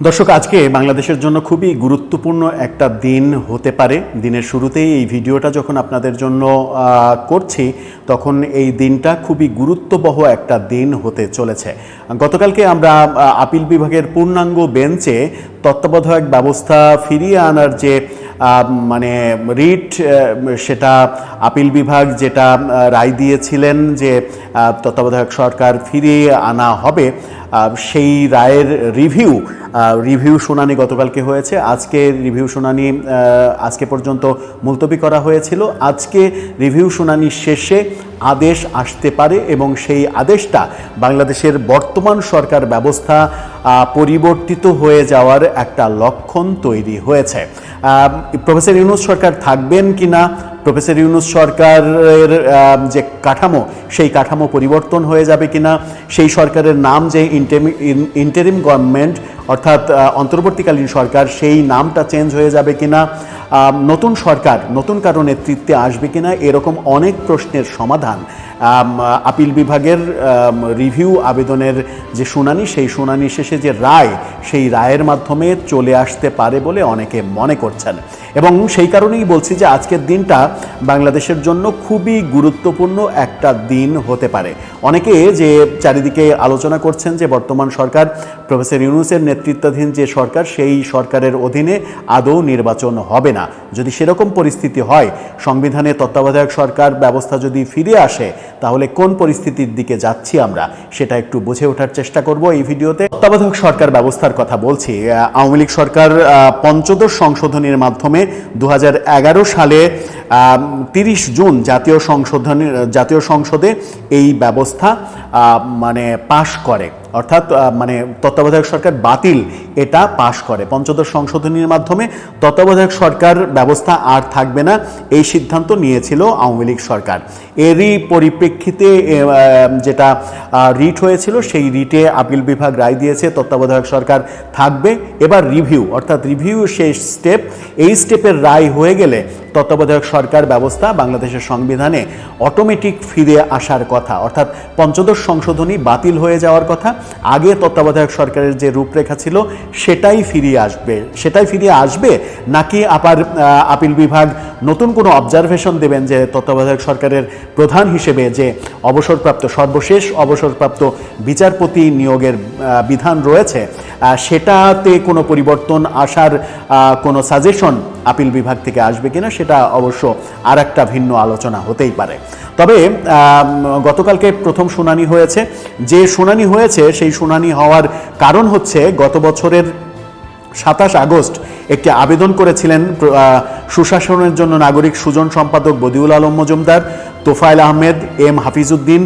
দর্শক, আজকে বাংলাদেশের জন্য খুবই গুরুত্বপূর্ণ একটা দিন হতে পারে। দিনের শুরুতেই এই ভিডিওটা যখন আপনাদের জন্য করছি, তখন এই দিনটা খুবই গুরুত্ববহ একটা দিন হতে চলেছে। গতকালকে আমরা আপিল বিভাগের পূর্ণাঙ্গ বেঞ্চে তত্ত্বাবধায়ক ব্যবস্থা ফিরিয়ে আনার যে মানে রিট সেটা আপিল বিভাগ যেটা রায় দিয়েছিলেন যে তত্ত্বাবধায়ক সরকার ফিরিয়ে আনা হবে সেই রায়ের রিভিউ রিভিউ শুনানি গতকালকে হয়েছে। আজকে রিভিউ শুনানি আজকে পর্যন্ত মুলতবি করা হয়েছিল। আজকে রিভিউ শুনানি শেষে আদেশ আসতে পারে এবং সেই আদেশটা বাংলাদেশের বর্তমান সরকার ব্যবস্থা পরিবর্তিত হয়ে যাওয়ার একটা লক্ষণ তৈরি হয়েছে। প্রফেসর ইউনুস সরকার থাকবেন কিনা প্রফেসর ইউনুস সরকারের যে কাঠামো, সেই কাঠামো পরিবর্তন হয়ে যাবে কিনা, সেই সরকারের নাম যে ইন্টারিম গভর্নমেন্ট অর্থাৎ অন্তর্বর্তীকালীন সরকার সেই নামটা চেঞ্জ হয়ে যাবে কিনা নতুন সরকার নতুন কারও নেতৃত্বে আসবে কিনা, এরকম অনেক প্রশ্নের সমাধান। আপিল বিভাগের রিভিউ আবেদনের যে শুনানি, সেই শুনানি শেষে যে রায়, সেই রায়ের মাধ্যমে চলে আসতে পারে বলে অনেকে মনে করছেন। এবং সেই কারণেই বলছি যে আজকের দিনটা বাংলাদেশের জন্য খুবই গুরুত্বপূর্ণ একটা দিন হতে পারে। অনেকে যে চারিদিকে আলোচনা করছেন যে বর্তমান সরকার, প্রফেসর ইউনুসের নেতৃত্বাধীন যে সরকার, সেই সরকারের অধীনে আদৌ নির্বাচন হবে না। যদি সেরকম পরিস্থিতি হয়, সংবিধানে তত্ত্বাবধায়ক সরকার ব্যবস্থা যদি ফিরে আসে, তাহলে কোন পরিস্থিতির দিকে যাচ্ছি আমরা, সেটা একটু বুঝে ওঠার চেষ্টা করব এই ভিডিওতে। তত্ত্বাবধায়ক সরকার ব্যবস্থার কথা বলছি। আওয়ামী লীগ সরকার পঞ্চদশ সংশোধনীর মাধ্যমে দু হাজার এগারো সালে তিরিশ জুন জাতীয় সংশোধনী, জাতীয় সংসদে এই ব্যবস্থা মানে পাশ করে। অর্থাৎ মানে তত্ত্বাবধায়ক সরকার বাতিল এটা পাশ করে। পঞ্চদশ সংশোধনীর মাধ্যমে তত্ত্বাবধায়ক সরকার ব্যবস্থা আর থাকবে না, এই সিদ্ধান্ত নিয়েছিল আওয়ামী লীগ সরকার। এরই পরিপ্রেক্ষিতে যেটা রিট হয়েছিল, সেই রিটে আপিল বিভাগ রায় দিয়েছে, তত্ত্বাবধায়ক সরকার থাকবে। এবার রিভিউ, অর্থাৎ রিভিউ শেষ স্টেপ, এই স্টেপের রায় হয়ে গেলে তত্ত্বাবধায়ক সরকার ব্যবস্থা বাংলাদেশের সংবিধানে অটোমেটিক ফিরে আসার কথা, অর্থাৎ পঞ্চদশ সংশোধনী বাতিল হয়ে যাওয়ার কথা। আগে তত্ত্বাবধায়ক সরকারের যে রূপরেখা ছিল সেটাই ফিরিয়ে আসবে। সেটাই ফিরিয়ে আসবে নাকি আপার আপিল বিভাগ নতুন কোনো অবজারভেশন দেবেন যে তত্ত্বাবধায়ক সরকারের প্রধান হিসেবে যে অবসরপ্রাপ্ত, সর্বশেষ অবসরপ্রাপ্ত বিচারপতি নিয়োগের বিধান রয়েছে? সেটাতে কোনো পরিবর্তন আসার কোনো সাজেশন আপিল বিভাগ থেকে আসবে কিনা সেটা অবশ্য আর একটা ভিন্ন আলোচনা হতেই পারে। তবে গতকালকে প্রথম শুনানি হয়েছে। যে শুনানি হয়েছে, সেই শুনানি হওয়ার কারণ হচ্ছে গত বছরের সাতাশ আগস্ট একটি আবেদন করেছিলেন সুশাসনের জন্য নাগরিক সুজন সম্পাদক বদিউল আলম মজুমদার, তোফায়েল আহমেদ, এম হাফিজউদ্দিন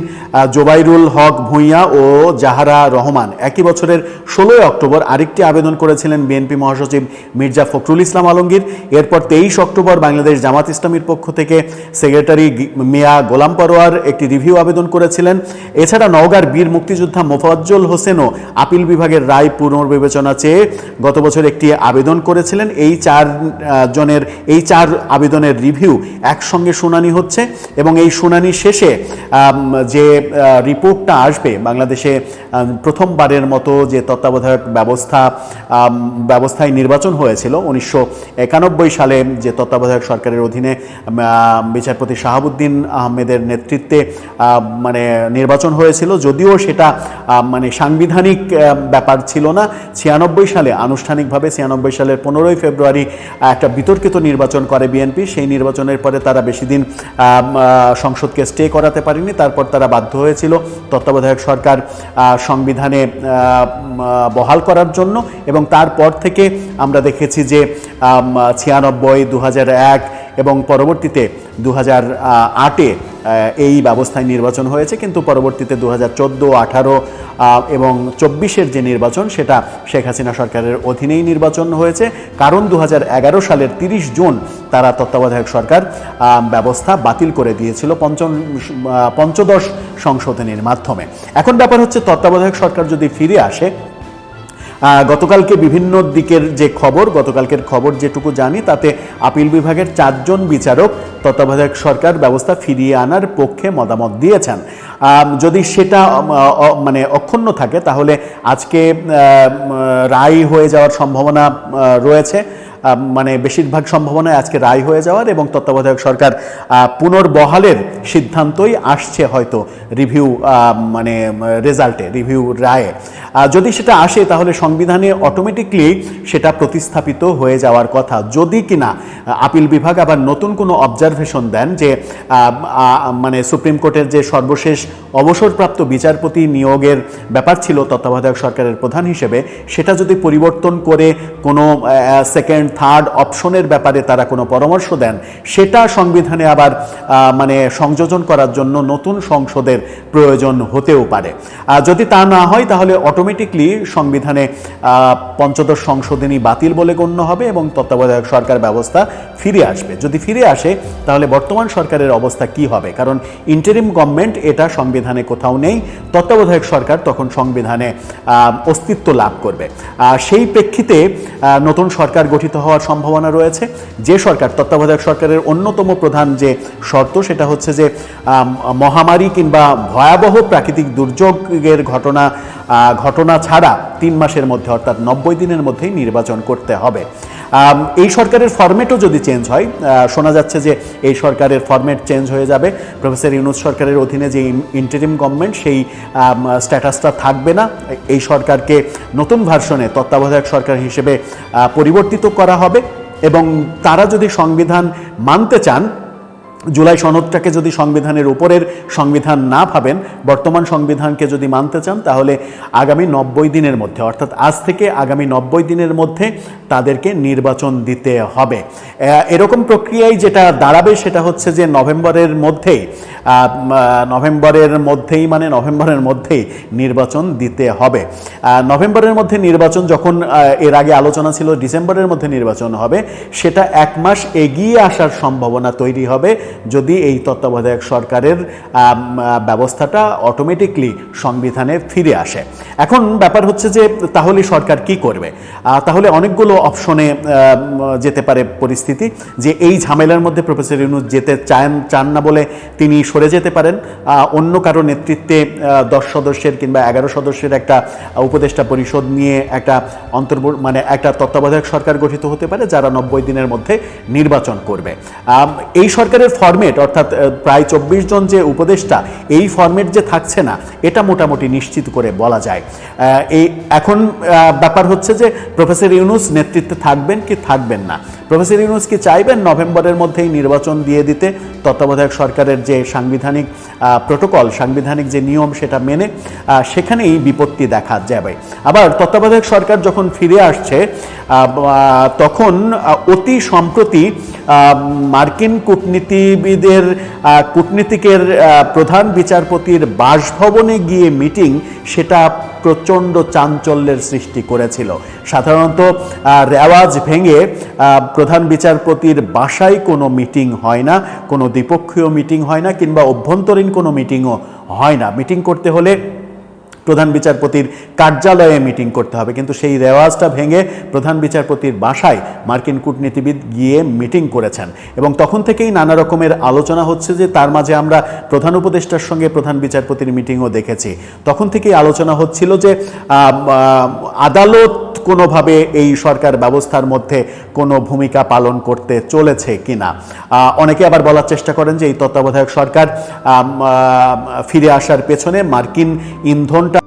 জোবাইরুল হক ভূঁইয়া ও জাহারা রহমান। একই বছরের ষোলোই অক্টোবর আরেকটি আবেদন করেছিলেন বিএনপি মহাসচিব মির্জা ফখরুল ইসলাম আলমগীর। এরপর তেইশ অক্টোবর বাংলাদেশ জামাত ইসলামীর পক্ষ থেকে সেক্রেটারি মিয়া গোলাম পরোয়ার একটি রিভিউ আবেদন করেছিলেন। এছাড়া নওগাঁর বীর মুক্তিযোদ্ধা মোফাজ্জল হোসেনও আপিল বিভাগের রায় পুনর্বিবেচনা চেয়ে গত বছর একটি আবেদন করেছিলেন। এই চার জনের, এই চার আবেদনের রিভিউ একসঙ্গে শুনানি হচ্ছে এবং এই শুনানি শেষে যে রিপোর্টটা আসবে, বাংলাদেশে প্রথমবারের মতো যে তত্ত্বাবধায়ক ব্যবস্থা ব্যবস্থায় নির্বাচন হয়েছিল, উনিশশো একানব্বই সালে যে তত্ত্বাবধায়ক সরকারের অধীনে বিচারপতি শাহাবুদ্দিন আহমেদের নেতৃত্বে মানে নির্বাচন হয়েছিল। যদিও সেটা মানে সাংবিধানিক ব্যাপার ছিল না। ছিয়ানব্বই সালে আনুষ্ঠানিকভাবে ছিয়ানব্বই সালের পনেরোই ফেব্রুয়ারি একটা বিতর্কিত নির্বাচন করে বিএনপি। সেই নির্বাচনের পরে তারা বেশি দিন সংসদকে স্টে করাতে পারেনি। তারপর তারা বাধ্য হয়েছিল তত্ত্বাবধায়ক সরকার সংবিধানে বহাল করার জন্য। এবং তারপর থেকে আমরা দেখেছি যে ছিয়ানব্বই দু এক এবং পরবর্তীতে দু হাজার আটে এই ব্যবস্থায় নির্বাচন হয়েছে। কিন্তু পরবর্তীতে দু হাজার চোদ্দ, আঠারো এবং চব্বিশের যে নির্বাচন, সেটা শেখ হাসিনা সরকারের অধীনেই নির্বাচন হয়েছে। কারণ দু সালের তিরিশ জুন তারা তত্ত্বাবধায়ক সরকার ব্যবস্থা বাতিল করে দিয়েছিল পঞ্চম পঞ্চদশ সংশোধনীর মাধ্যমে। এখন ব্যাপার হচ্ছে তত্ত্বাবধায়ক সরকার যদি ফিরে আসে গতকালকে বিভিন্ন দিকের যে খবর, গতকালকের খবর যেটুকু জানি, তাতে আপিল বিভাগের চারজন বিচারক তত্ত্বাবধায়ক সরকার ব্যবস্থা ফিরিয়ে আনার পক্ষে মতামত দিয়েছেন। যদি সেটা মানে অক্ষুণ্ণ থাকে, তাহলে আজকে রায় হয়ে যাওয়ার সম্ভাবনা রয়েছে। মানে বেশিরভাগ সম্ভাবনায় আজকে রায় হয়ে যাওয়ার এবং তত্ত্বাবধায়ক সরকার পুনর্বহালের সিদ্ধান্তই আসছে হয়তো রিভিউ মানে রেজাল্টে, রিভিউ রায়ে। যদি সেটা আসে তাহলে সংবিধানে অটোমেটিকলি সেটা প্রতিস্থাপিত হয়ে যাওয়ার কথা। যদি কিনা আপিল বিভাগ আবার নতুন কোনো অবজারভেশন দেন যে মানে সুপ্রিম কোর্টের যে সর্বশেষ অবসরপ্রাপ্ত বিচারপতি নিয়োগের ব্যাপার ছিল তত্ত্বাবধায়ক সরকারের প্রধান হিসেবে, সেটা যদি পরিবর্তন করে কোনো সেকেন্ড থার্ড অপশনের ব্যাপারে তারা কোনো পরামর্শ দেন, সেটা সংবিধানে আবার মানে সংযোজন করার জন্য নতুন সংসদের প্রয়োজন হতেও পারে। যদি তা না হয়, তাহলে অটোমেটিকলি সংবিধানে পঞ্চদশ সংশোধনী বাতিল বলে গণ্য হবে এবং তত্ত্বাবধায়ক সরকার ব্যবস্থা ফিরে আসবে। যদি ফিরে আসে, তাহলে বর্তমান সরকারের অবস্থা কি হবে? কারণ ইন্টারিম গভর্নমেন্ট এটা সংবিধানে কোথাও নেই, তত্ত্বাবধায়ক সরকার তখন সংবিধানে অস্তিত্ব লাভ করবে। সেই প্রেক্ষিতে নতুন সরকার গঠিত হওয়ার সম্ভাবনা রয়েছে। যে সরকার, তত্ত্বাবধায়ক সরকারের অন্যতম প্রধান যে শর্ত, সেটা হচ্ছে যে মহামারী কিংবা ভয়াবহ প্রাকৃতিক দুর্যোগের ঘটনা ঘটনা ছাড়া তিন মাসের মধ্যে অর্থাৎ নব্বই দিনের মধ্যেই নির্বাচন করতে হবে। এই সরকারের ফরম্যাটও যদি চেঞ্জ হয় শোনা যাচ্ছে যে এই সরকারের ফরম্যাট চেঞ্জ হয়ে যাবে। প্রফেসর ইউনুস সরকারের অধীনে যে ইন্টারিম গভর্নমেন্ট সেই স্ট্যাটাসটা থাকবে না। এই সরকারকে নতুন ভার্সনে তত্ত্বাবধায়ক সরকার হিসেবে পরিবর্তিত করা হবে এবং তারা যদি সংবিধান মানতে চান জুলাই সনদটাকে যদি সংবিধানের উপরের সংবিধান না ভাবেন, বর্তমান সংবিধানকে যদি মানতে চান, তাহলে আগামী নব্বই দিনের মধ্যে, অর্থাৎ আজ থেকে আগামী নব্বই দিনের মধ্যে তাদেরকে নির্বাচন দিতে হবে। এরকম প্রক্রিয়ায় যেটা দাঁড়াবে সেটা হচ্ছে যে নভেম্বরের মধ্যেই নভেম্বরের মধ্যেই মানে নভেম্বরের মধ্যেই নির্বাচন দিতে হবে। নভেম্বরের মধ্যে নির্বাচন যখন এর আগে আলোচনা ছিল, ডিসেম্বরের মধ্যে নির্বাচন হবে, সেটা এক মাস এগিয়ে আসার সম্ভাবনা তৈরি হবে। যদি এই তত্ত্বাবধায়ক সরকারের ব্যবস্থাটা অটোমেটিকলি সংবিধানে ফিরে আসে। এখন ব্যাপার হচ্ছে যে, তাহলে সরকার কি করবে? তাহলে অনেকগুলো অপশনে যেতে পারে পরিস্থিতি যে, এই ঝামেলার মধ্যে প্রফেসর ইউনুস যেতে চান চান না বলে তিনি সরে যেতে পারেন। অন্য কারও নেতৃত্বে দশ সদস্যের কিংবা এগারো সদস্যের একটা উপদেষ্টা পরিষদ নিয়ে একটা অন্তর্ব মানে একটা তত্ত্বাবধায়ক সরকার গঠিত হতে পারে, যারা নব্বই দিনের মধ্যে নির্বাচন করবে। এই সরকারের ফরমেট অর্থাৎ প্রায় চব্বিশ জন যে উপদেষ্টা, এই ফরমেট যে থাকছে না, এটা মোটামুটি নিশ্চিত করে বলা যায়। এই এখন ব্যাপার হচ্ছে যে, প্রফেসর ইউনুস নেতৃত্বে থাকবেন কি থাকবেন না। প্রফেসর ইউনুস কি চাইবেন নভেম্বরের মধ্যেই নির্বাচন দিয়ে দিতে? তত্ত্বাবধায়ক সরকারের যে সাংবিধানিক প্রোটোকল, সাংবিধানিক যে নিয়ম সেটা মেনে সেখানেই বিপত্তি দেখা যাবে। আবার তত্ত্বাবধায়ক সরকার যখন ফিরে আসছে তখন অতি সম্প্রতি মার্কিন কূটনীতিবিদের কূটনীতিকের প্রধান বিচারপতির বাসভবনে গিয়ে মিটিং সেটা প্রচণ্ড চাঞ্চল্যের সৃষ্টি করেছিল। সাধারণত রেওয়াজ ভেঙে প্রধান বিচারপতির বাসায় কোনো মিটিং হয় না, কোনো দ্বিপক্ষীয় মিটিং হয় না, কিংবা অভ্যন্তরীণ কোনো মিটিংও হয় না। মিটিং করতে হলে প্রধান বিচারপতির কার্যালয়ে মিটিং করতে হবে। কিন্তু সেই রেওয়াজটা ভেঙে প্রধান বিচারপতির বাসায় মার্কিন কূটনীতিবিদ গিয়ে মিটিং করেছেন। এবং তখন থেকেই নানা রকমের আলোচনা হচ্ছে যে তার মাঝে আমরা প্রধান উপদেষ্টার সঙ্গে প্রধান বিচারপতির মিটিংও দেখেছি। তখন থেকেই আলোচনা হচ্ছিল যে আদালত কোনোভাবে এই সরকার ব্যবস্থার মধ্যে কোনো ভূমিকা পালন করতে চলেছে কিনা? অনেকে আবার বলার চেষ্টা করেন যে এই তত্ত্বাবধায়ক সরকার ফিরে আসার পেছনে মার্কিন ইন্ধনটা